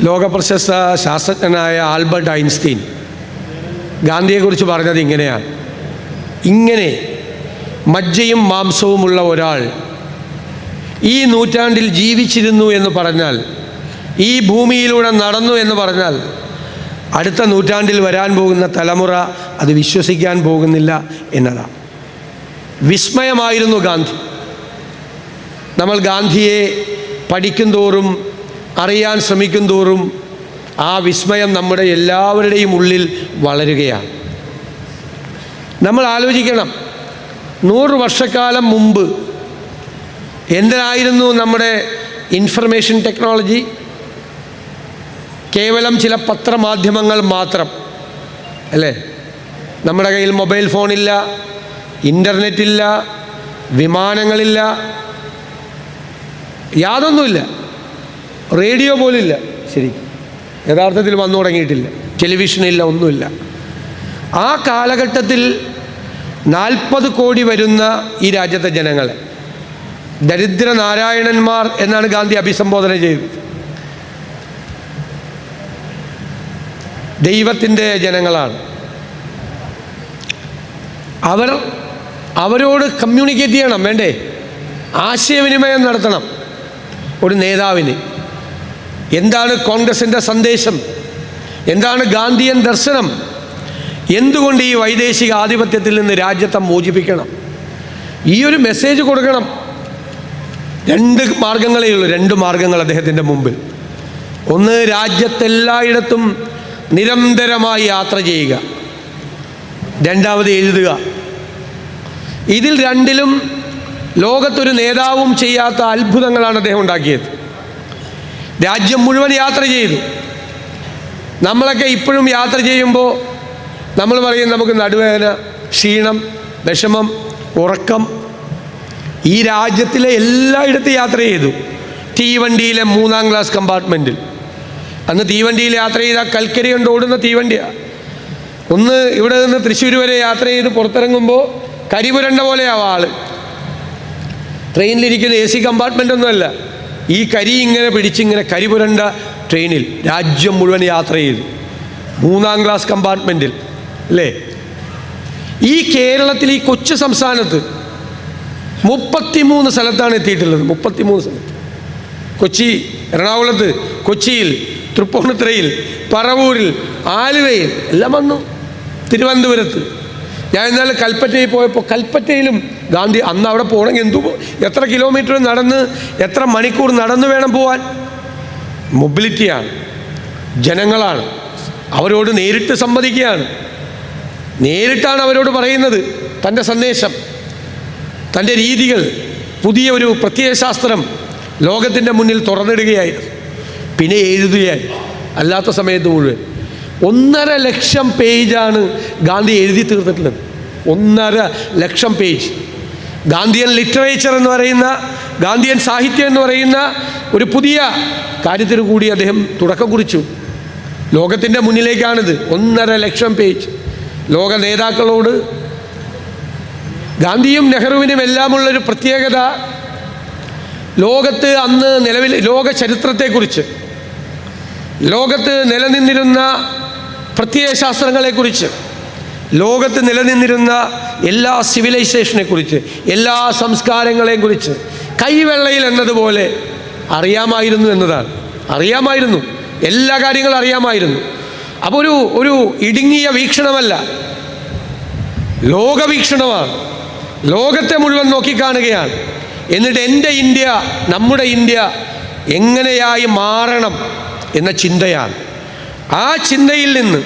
ലോകപ്രശസ്ത ശാസ്ത്രജ്ഞനായ Albert Einstein ഗാന്ധിയെക്കുറിച്ച് പറഞ്ഞത് ഇങ്ങനെയാണ്. ഇങ്ങനെ മജ്ജയും മാംസവുമുള്ള ഒരാൾ ഈ നൂറ്റാണ്ടിൽ ജീവിച്ചിരുന്നു എന്ന് പറഞ്ഞാൽ ഈ ഭൂമിയിലൂടെ നടന്നു എന്ന് പറഞ്ഞാൽ അടുത്ത നൂറ്റാണ്ടിൽ വരാൻ പോകുന്ന തലമുറ അത് വിശ്വസിക്കാൻ പോകുന്നില്ല എന്നതാണ്. വിസ്മയമായിരുന്നു ഗാന്ധി. നമ്മൾ ഗാന്ധിയെ പഠിക്കും തോറും അറിയാൻ ശ്രമിക്കും തോറും ആ വിസ്മയം നമ്മുടെ എല്ലാവരുടെയും ഉള്ളിൽ വളരുകയാണ്. നമ്മൾ ആലോചിക്കണം നൂറ് വർഷക്കാലം മുമ്പ് എന്തിനായിരുന്നു നമ്മുടെ ഇൻഫർമേഷൻ ടെക്നോളജി കേവലം ചില പത്രമാധ്യമങ്ങൾ മാത്രം അല്ലേ? നമ്മുടെ കയ്യിൽ മൊബൈൽ ഫോണില്ല ഇന്റർനെറ്റ് ഇല്ല വിമാനങ്ങളില്ല യാതൊന്നുമില്ല. റേഡിയോ പോലില്ല. ശരി യഥാർത്ഥത്തിൽ വന്നു തുടങ്ങിയിട്ടില്ല. ടെലിവിഷനില്ല ഒന്നുമില്ല. ആ കാലഘട്ടത്തിൽ നാൽപ്പത് കോടി വരുന്ന ഈ രാജ്യത്തെ ജനങ്ങളെ ദരിദ്ര നാരായണന്മാർ എന്നാണ് ഗാന്ധി അഭിസംബോധന ചെയ്തത്. ദൈവത്തിന്റെ ജനങ്ങളാണ്. അവർ അവരോട് കമ്മ്യൂണിക്കേറ്റ് ചെയ്യണം വേണ്ടേ? ആശയവിനിമയം നടത്തണം ഒരു നേതാവിന്. എന്താണ് കോൺഗ്രസിന്റെ സന്ദേശം? എന്താണ് ഗാന്ധിയൻ ദർശനം? എന്തുകൊണ്ട് ഈ വൈദേശിക ആധിപത്യത്തിൽ നിന്ന് രാജ്യത്തെ മോചിപ്പിക്കണം? ഈ ഒരു മെസ്സേജ് കൊടുക്കണം. രണ്ട് മാർഗങ്ങളേ ഉള്ളൂ. രണ്ട് മാർഗങ്ങൾ അദ്ദേഹത്തിന്റെ മുമ്പിൽ. ഒന്ന് രാജ്യത്തെല്ലായിടത്തും നിരന്തരമായി യാത്ര ചെയ്യുക. രണ്ടാമത് എഴുതുക. ഇതിൽ രണ്ടിലും ലോകത്തൊരു നേതാവും ചെയ്യാത്ത അത്ഭുതങ്ങളാണ് അദ്ദേഹം ഉണ്ടാക്കിയത്. രാജ്യം മുഴുവൻ യാത്ര ചെയ്തു. നമ്മളൊക്കെ ഇപ്പോഴും യാത്ര ചെയ്യുമ്പോൾ നമ്മൾ പറയും നമുക്ക് നടുവേദന ക്ഷീണം വിഷമം ഉറക്കം. ഈ രാജ്യത്തിലെ എല്ലായിടത്തും യാത്ര ചെയ്തു. തീവണ്ടിയിലെ മൂന്നാം ക്ലാസ് കമ്പാർട്ട്മെന്റിൽ അന്ന് തീവണ്ടിയിൽ യാത്ര ചെയ്ത കൽക്കരി കൊണ്ട് ഓടുന്ന തീവണ്ടിയാണ് ഒന്ന് ഇവിടെ നിന്ന് തൃശ്ശൂർ വരെ യാത്ര ചെയ്ത് പുറത്തിറങ്ങുമ്പോൾ കരിപുരണ്ട പോലെയാവും ആൾ. ട്രെയിനിലിരിക്കുന്ന എ സി കമ്പാർട്ട്മെന്റ് ഒന്നുമല്ല. ഈ കരി ഇങ്ങനെ പിടിച്ചിങ്ങനെ കരിപുരണ്ട ട്രെയിനിൽ രാജ്യം മുഴുവൻ യാത്ര ചെയ്തു. മൂന്നാം ക്ലാസ് കമ്പാർട്ട്മെന്റിൽ അല്ലേ? ഈ കേരളത്തിൽ ഈ കൊച്ചു സംസ്ഥാനത്ത് മുപ്പത്തിമൂന്ന് സ്ഥലത്താണ് എത്തിയിട്ടുള്ളത്. മുപ്പത്തിമൂന്ന് സ്ഥലത്ത്. കൊച്ചി എറണാകുളത്ത് കൊച്ചിയിൽ തൃപ്പൂണിത്തുറയിൽ പറവൂരിൽ ആലുവയിൽ എല്ലാം വന്നു. തിരുവനന്തപുരത്ത്. ഞാൻ ഇന്നലെ കൽപ്പറ്റയിൽ പോയപ്പോൾ കൽപ്പറ്റയിലും ഗാന്ധി അന്ന് അവിടെ പോകണമെങ്കിൽ എന്തു എത്ര കിലോമീറ്റർ നടന്ന് എത്ര മണിക്കൂർ നടന്നു വേണം പോവാൻ? മൊബിലിറ്റിയാണ് ജനങ്ങളാണ്. അവരോട് നേരിട്ട് സംവദിക്കുകയാണ്. നേരിട്ടാണ് അവരോട് പറയുന്നത്. തന്റെ സന്ദേശം തന്റെ രീതികൾ പുതിയ ഒരു പ്രത്യയശാസ്ത്രം ലോകത്തിന്റെ മുന്നിൽ തുറന്നിടുകയായിരുന്നു. പിന്നെ എഴുതുകയായി അല്ലാത്ത സമയത്ത് മുഴുവൻ. ഒന്നര ലക്ഷം പേജാണ് ഗാന്ധി എഴുതി തീർത്തിട്ടുള്ളത്. ഒന്നര ലക്ഷം പേജ്. ഗാന്ധിയൻ ലിറ്ററേച്ചർ എന്ന് പറയുന്ന ഗാന്ധിയൻ സാഹിത്യം എന്ന് പറയുന്ന ഒരു പുതിയ കാര്യത്തിന് കൂടി അദ്ദേഹം തുടക്കം കുറിച്ചു. ലോകത്തിന്റെ മുന്നിലേക്കാണിത്. ഒന്നര ലക്ഷം പേജ്. ലോക നേതാക്കളോട് ഗാന്ധിയും നെഹ്റുവിനും എല്ലാമുള്ളൊരു പ്രത്യേകത ലോകത്ത് അന്ന് നിലവിൽ ലോക ചരിത്രത്തെക്കുറിച്ച്. ലോകത്ത് നിലനിന്നിരുന്ന പ്രത്യയശാസ്ത്രങ്ങളെക്കുറിച്ച് ലോകത്ത് നിലനിന്നിരുന്ന എല്ലാ സിവിലൈസേഷനെ കുറിച്ച് എല്ലാ സംസ്കാരങ്ങളെയും കുറിച്ച് കൈവെള്ളയിൽ എന്നതുപോലെ അറിയാമായിരുന്നു എന്നതാണ്. അറിയാമായിരുന്നു. എല്ലാ കാര്യങ്ങളും അറിയാമായിരുന്നു. അപ്പോൾ ഒരു ഒരു ഇടുങ്ങിയ വീക്ഷണമല്ല. ലോകവീക്ഷണമാണ് ലോകത്തെ മുഴുവൻ നോക്കിക്കാണുകയാണ്. എന്നിട്ട് എന്റെ ഇന്ത്യ നമ്മുടെ ഇന്ത്യ എങ്ങനെയായി മാറണം എന്ന ചിന്തയാണ്. ആ ചിന്തയിൽ നിന്ന്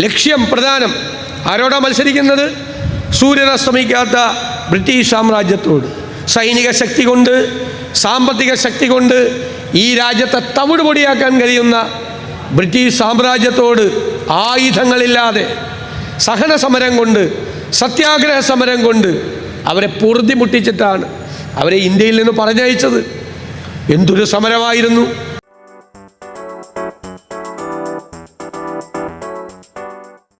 ലക്ഷ്യം പ്രധാനം ആരോടാ മത്സരിക്കുന്നത്? സൂര്യൻ അസ്തമിക്കാത്ത ബ്രിട്ടീഷ് സാമ്രാജ്യത്തോട്. സൈനിക ശക്തി കൊണ്ട് സാമ്പത്തിക ശക്തി കൊണ്ട് ഈ രാജ്യത്തെ തവിട് പൊടിയാക്കാൻ കഴിയുന്ന ബ്രിട്ടീഷ് സാമ്രാജ്യത്തോട് ആയുധങ്ങളില്ലാതെ സഹന സമരം കൊണ്ട് സത്യാഗ്രഹ സമരം കൊണ്ട് അവരെ പൊറുതി മുട്ടിച്ചിട്ടാണ് അവരെ ഇന്ത്യയിൽ നിന്ന് പറഞ്ഞയച്ചത്. എന്തൊരു സമരമായിരുന്നു.